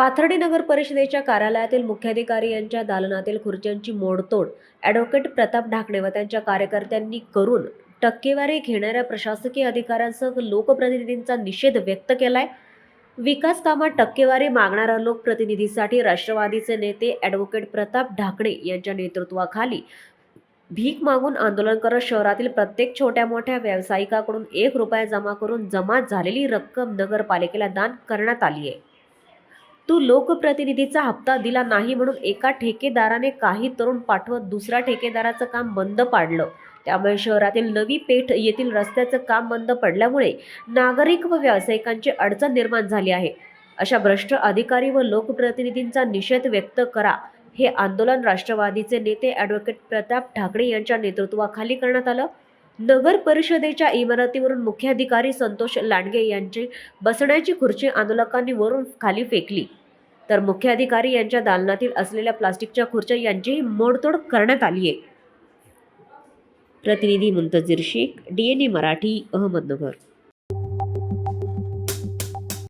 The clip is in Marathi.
पाथर्डी नगर परिषदेच्या कार्यालयातील मुख्याधिकारी यांच्या दालनातील खुर्च्यांची मोडतोड ॲडव्होकेट प्रताप ढाकणे व त्यांच्या कार्यकर्त्यांनी करून टक्केवारी घेणाऱ्या प्रशासकीय अधिकाऱ्यांसह लोकप्रतिनिधींचा निषेध व्यक्त केलाय. विकास कामात टक्केवारी मागणाऱ्या लोकप्रतिनिधीसाठी राष्ट्रवादीचे नेते ॲडव्होकेट प्रताप ढाकणे यांच्या नेतृत्वाखाली भीक मागून आंदोलन करत शहरातील प्रत्येक छोट्या मोठ्या व्यावसायिकाकडून एक रुपया जमा करून जमा झालेली रक्कम नगरपालिकेला दान करण्यात आली आहे. तू लोकप्रतिनिधीचा हप्ता दिला नाही म्हणून एका ठेकेदाराने काही तरुण पाठवत दुसऱ्या ठेकेदाराचं काम बंद पाडलं. त्यामुळे शहरातील नवी पेठ येथील रस्त्याचं काम बंद पडल्यामुळे नागरिक व व्यावसायिकांची अडचण निर्माण झाली आहे. अशा भ्रष्ट अधिकारी व लोकप्रतिनिधींचा निषेध व्यक्त करा हे आंदोलन राष्ट्रवादीचे नेते ॲडव्होकेट प्रताप ठाकरे यांच्या नेतृत्वाखाली करण्यात आलं. नगर परिषदेच्या इमारतीवरून मुख्याधिकारी संतोष लांडगे यांची बसण्याची खुर्ची आंदोलकांनी वरून खाली फेकली. तर मुख्याधिकारी यांच्या दालनातील असलेल्या प्लास्टिकच्या खुर्च्या यांचीही मोडतोड करण्यात आली आहे. प्रतिनिधी Muntazir Shaikh D N A Marathi Ahmednagar.